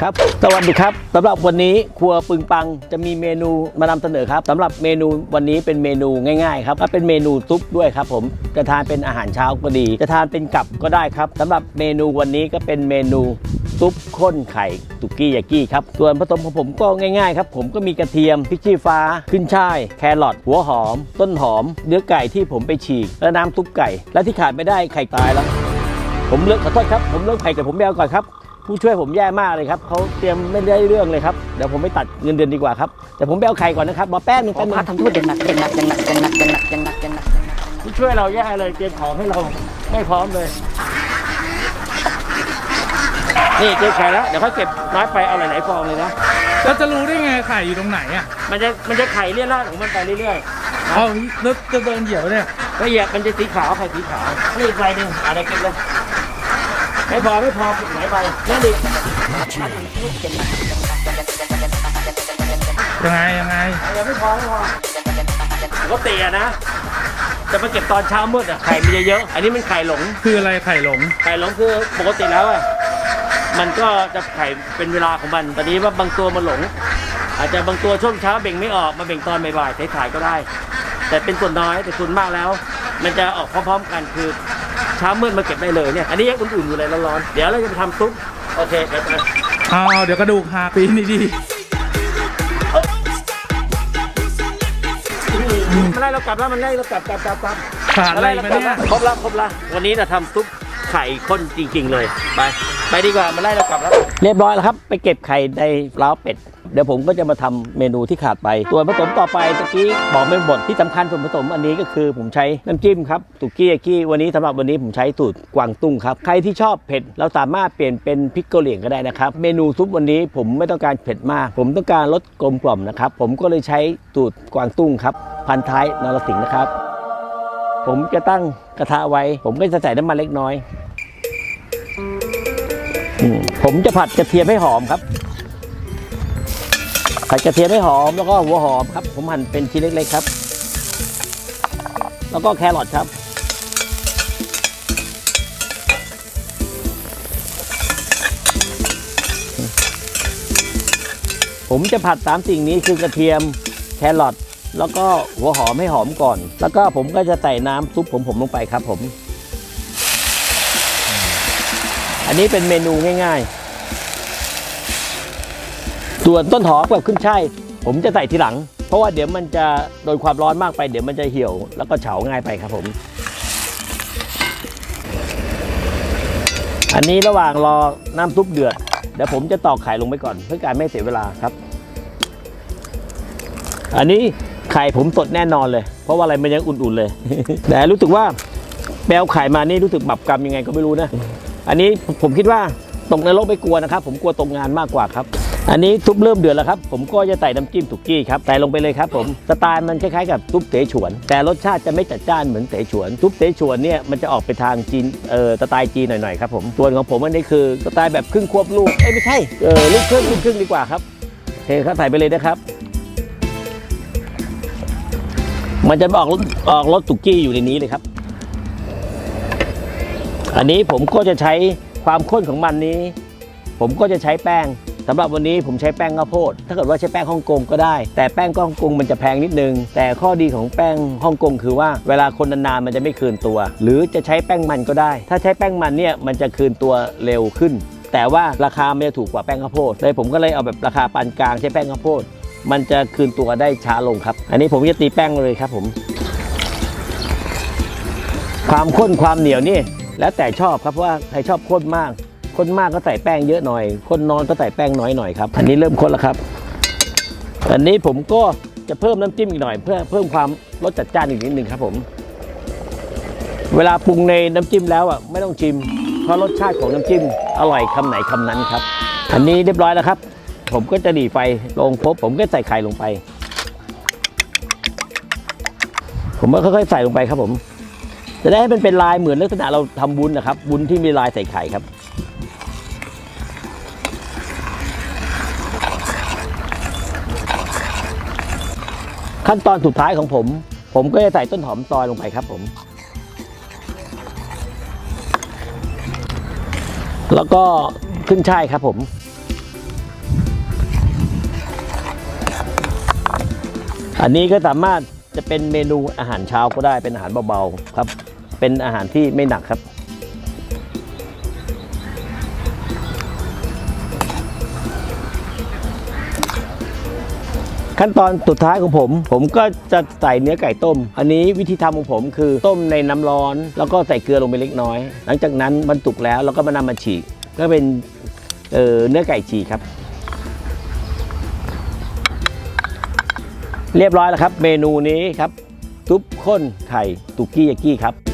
ครับสวัสดีครับสำหรับวันนี้ครัวปึงปังจะมีเมนูมานำเสนอครับสำหรับเมนูวันนี้เป็นเมนูง่ายๆครับและเป็นเมนูซุปด้วยครับ ผมจะทานเป็นอาหารเช้าก็ดี จะทานเป็นกับก็ได้ครับสำหรับเมนูวันนี้ก็เป็นเมนูซุปข้นไข่ตุกี้ยากี้ครับส่วนผสมของผมก็ง่ายๆครับ ผมก็มีกระเทียมพริกชี้ฟ้า ขึ้นช่าย แครอทหัวหอม ต้นหอม เนื้อไก่ที่ผมไปฉีก และน้ำซุปไก่ และที่ขาดไม่ได้ไข่ตายแล้ว ผมเลือกขอโทษครับ ผมเลือกไผ่กับผมแมวก่อนครับ ผู้ช่วยผมแย่มากเลยครับเขาเตรียมไม่ได้เรื่องเลยครับเดี๋ยวผมไปตัดเงินเดือนดีกว่าครับแต่ผมไปเอาไข่ก่อนนะครับรอแป๊บนึงขอแป๊บนึงพักทำโทษอย่างหนักอย่างหนักอย่างหนักอย่างหนักอย่างหนักอย่างหนักอย่างหนักผู้ช่วยเราแย่เลยเตรียมของให้เราไม่พร้อมเลย นี่เตรียมไข่แล้ว เดี๋ยวเขาเก็บน้อยไปเอาหลายๆฟองเลยนะ เราจะรู้ได้ไงไข่อยู่ตรงไหนอะมันจะมันจะไข่เลี่ยราดของมันไปเรื่อยเอาแล้วจะเดินเหยียบเนี่ยๆละเอียดมันจะสีขาวไข่สีขาวนี่อีกใบหนึ่งอะไรเก็บเลย ไม่พอไม่พอไหนใบนั่นดิยังไงยังไงยังไม่พอไม่พอปกติอะนะ จะมาเก็บตอนเช้ามืดอะไข่มันจะเยอะอันนี้มันไข่หลงคืออะไรไข่หลงไข่หลงคือปกติแล้วอะมันก็จะไข่เป็นเวลาของมันตอนนี้ว่าบางตัวมันหลง อาจจะบางตัวช่วงเช้าเบ่งไม่ออกมาเบ่งตอนบ่ายๆสายๆก็ได้ แต่เป็นส่วนน้อยแต่ส่วนมากแล้ว มันจะออกพร้อมๆกันคือ เช้ามืดมาเก็บได้เลยเนี่ยอันนี้ยังอุ่นๆอยู่เลยร้อนๆเดี๋ยวเราจะไปทำซุปโอเคเดี๋ยวไปเอาเดี๋ยวกระดูกหักปีนดีมันไล่เรากลับแล้วมันไล่เรากลับกลับกลับกลับๆขาดอะไรมาเนี่ยครบแล้วครบแล้ววันนี้เราทำซุป ไข่ข้นจริง ๆ เลย ไปไปดีกว่ามาไล่เรากลับแล้ว เรียบร้อยแล้วครับ ไปเก็บไข่ในล้าวเป็ด เดี๋ยวผมก็จะมาทำเมนูที่ขาดไปส่วนผสมต่อไปตะกี้บอกไม่หมดที่สำคัญส่วนผสมอันนี้ก็คือผมใช้น้ำจิ้มครับตุกี้ยากี้วันนี้สำหรับวันนี้ผมใช้สูตรกวางตุ้งครับใครที่ชอบเผ็ดเราสามารถเปลี่ยนเป็นพริกเกาหลีก็ได้นะครับเมนูซุปวันนี้ผมไม่ต้องการเผ็ดมาก ผมต้องการรสกลมกล่อมนะครับผมก็เลยใช้สูตรกวางตุ้งครับพันท้ายนรสิงห์นะครับผมจะตั้งกระทะไว้ ผมก็จะใส่น้ำมันเล็กน้อย ผมจะผัดกระเทียมให้หอมครับผัดกระเทียมให้หอมแล้วก็หัวหอมครับ ผมหั่นเป็นชิ้นเล็กๆครับ แล้วก็แครอทครับ ผมจะผัดสามสิ่งนี้คือกระเทียมแครอทแล้วก็หัวหอมให้หอมก่อน แล้วก็ผมก็จะใส่น้ำซุปผมผมลงไปครับผม อันนี้เป็นเมนูง่ายๆ ส่วนต้นหอมกับขึ้นช่ายผมจะใส่ทีหลัง เพราะว่าเดี๋ยวมันจะโดนความร้อนมากไป เดี๋ยวมันจะเหี่ยวแล้วก็เฉาง่ายไปครับผม อันนี้ระหว่างรอน้ำซุปเดือดเดี๋ยวผมจะตอกไข่ลงไปก่อน เพื่อการไม่เสียเวลาครับ อันนี้ไข่ผมสดแน่นอนเลย เพราะว่าอะไรมันยังอุ่นๆเลย แต่รู้สึกว่าแปลวไข่มานี่รู้สึกบับกรรมยังไงก็ไม่รู้นะ อันนี้ผมคิดว่าตกในโลกไม่กลัวนะครับ ผมกลัวตกงานมากกว่าครับ อันนี้ซุปเริ่มเดือดแล้วครับ ผมก็จะใส่น้ำจิ้มสุกี้ครับใส่ลงไปเลยครับผมสไตล์มันคล้ายๆกับซุปเสฉวน แต่รสชาติจะไม่จัดจ้านเหมือนเสฉวนซุปเสฉวนเนี่ยมันจะออกไปทางจีนเอ่อสไตล์จีนหน่อยๆครับผมส่วนของผมอันนี้คือสไตล์แบบครึ่งควบลูกเอ้ยไม่ใช่เออลูกครึ่งลูกครึ่งดีกว่าครับโอเคครับใส่ไปเลยนะครับ มันจะออกออกรสสุกี้อยู่ในนี้เลยครับ อันนี้ผมก็จะใช้ความข้นของมันนี้ ผมก็จะใช้แป้งสำหรับวันนี้ผมใช้แป้งข้าวโพด ถ้าเกิดว่าใช้แป้งฮ่องกงก็ได้ แต่แป้งฮ่องกงมันจะแพงนิดนึง แต่ข้อดีของแป้งฮ่องกงคือว่าเวลาคนนานๆมันจะไม่คืนตัว หรือจะใช้แป้งมันก็ได้ ถ้าใช้แป้งมันเนี่ยมันจะคืนตัวเร็วขึ้น แต่ว่าราคามันจะถูกกว่าแป้งข้าวโพดเลยผมก็เลยเอาแบบราคาปานกลางใช้แป้งข้าวโพด มันจะคืนตัวได้ช้าลงครับ อันนี้ผมจะตีแป้งเลยครับผม ความข้นความเหนียวนี่ แล้วแต่ชอบครับว่าใครชอบข้นมากข้นมากก็ใส่แป้งเยอะหน่อยข้นน้อยก็ใส่แป้งน้อยหน่อยครับ อันนี้เริ่มข้นแล้วครับ อันนี้ผมก็จะเพิ่มน้ำจิ้มอีกหน่อย เพื่อเพิ่มความรสจัดจ้านอีกนิดนึงครับผม เวลาปรุงในน้ำจิ้มแล้วอะไม่ต้องชิม เพราะรสชาติของน้ำจิ้มอร่อยคำไหนคำนั้นครับ อันนี้เรียบร้อยแล้วครับ ผมก็จะดีไฟลงพบ ผมก็ใส่ไข่ลงไป ผมก็ค่อยๆใส่ลงไปครับผม จะได้ให้มันเป็นลายเหมือนลักษณะเราทำบุญนะครับ บุญที่มีลายใส่ไข่ครับ ขั้นตอนสุดท้ายของผม ผมก็จะใส่ต้นหอมซอยลงไปครับผม แล้วก็ขึ้นช่ายครับผมอันนี้ก็สามารถจะเป็นเมนูอาหารเช้าก็ได้เป็นอาหารเบาๆครับ เป็นอาหารที่ไม่หนักครับขั้นตอนสุดท้ายของผม ผมก็จะใส่เนื้อไก่ต้ม อันนี้วิธีทำของผมคือต้มในน้ำร้อน แล้วก็ใส่เกลือลงไปเล็กน้อย หลังจากนั้นมันสุกแล้วเราก็มานำมาฉีกก็เป็นเเนื้อไก่ฉีกครับ เรียบร้อยแล้วครับ เมนูนี้ครับซุปข้นไข่ตุกี้ยากี้ครับ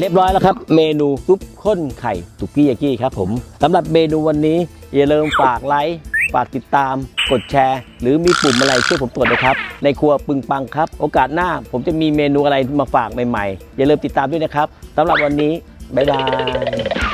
เรียบร้อยแล้วครับ เมนูซุปข้นไข่ตุกี้ยากี้ครับผมสำหรับเมนูวันนี้อย่าลืมฝากไลค์ฝากติดตาม กดแชร์ หรือมีปุ่มอะไรช่วยผมตรวจนะครับ ในครัวปึงปังครับ โอกาสหน้าผมจะมีเมนูอะไรมาฝากใหม่ๆ อย่าลืมติดตามด้วยนะครับสำหรับวันนี้ บ๊ายบาย